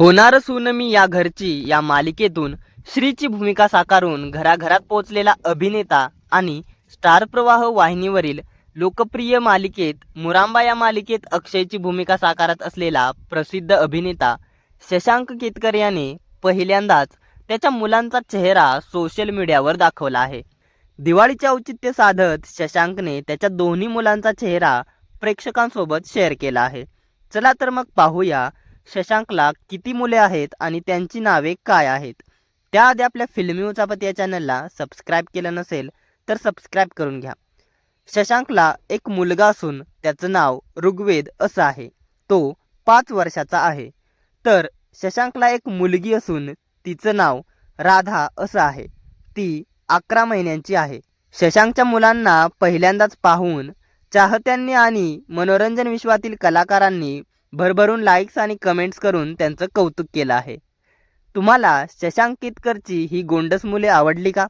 होणार सूनमी या घरची या मालिकेतून श्रीची भूमिका साकारून घराघरात पोहोचलेला अभिनेता आणि स्टार प्रवाह वाहिनीवरील लोकप्रिय मालिकेत मुरांबा या मालिकेत अक्षयची भूमिका साकारत असलेला प्रसिद्ध अभिनेता शशांक केतकर याने पहिल्यांदाच त्याच्या मुलांचा चेहरा सोशल मीडियावर दाखवला आहे. दिवाळीचे औचित्य साधत शशांकने त्याच्या दोन्ही मुलांचा चेहरा प्रेक्षकांसोबत शेअर केला आहे. चला तर मग पाहूया शशांकला किती मुले आहेत आणि त्यांची नावे काय आहेत? त्याआधी आपल्या फिल्मी उचापत या चॅनलला सबस्क्राईब केलं नसेल तर सबस्क्राईब करून घ्या. शशांकला एक मुलगा असून त्याचं नाव ऋग्वेद असं आहे. तो पाच वर्षाचा आहे. तर शशांकला एक मुलगी असून तिचं नाव राधा असं आहे. ती अकरा महिन्यांची आहे. शशांकच्या मुलांना पहिल्यांदाच पाहून चाहत्यांनी आणि मनोरंजन विश्वातील कलाकारांनी भरभरून लाईक्स आणि कमेंट्स करून त्यांचं कौतुक केलं आहे. तुम्हाला शशांक केतकरची ही गोंडस मुले आवडली का?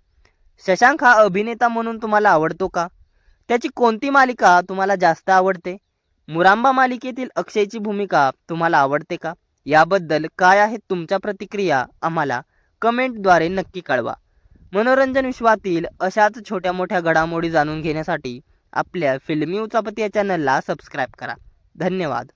शशांक हा अभिनेता म्हणून तुम्हाला आवडतो का? त्याची कोणती मालिका तुम्हाला जास्त आवडते? मुरांबा मालिकेतील अक्षयची भूमिका तुम्हाला आवडते का? याबद्दल काय आहेत तुमच्या प्रतिक्रिया आम्हाला कमेंटद्वारे नक्की कळवा. मनोरंजन विश्वातील अशाच छोट्या मोठ्या घडामोडी जाणून घेण्यासाठी आपल्या फिल्मी उचापती या चॅनलला सबस्क्राईब करा. धन्यवाद.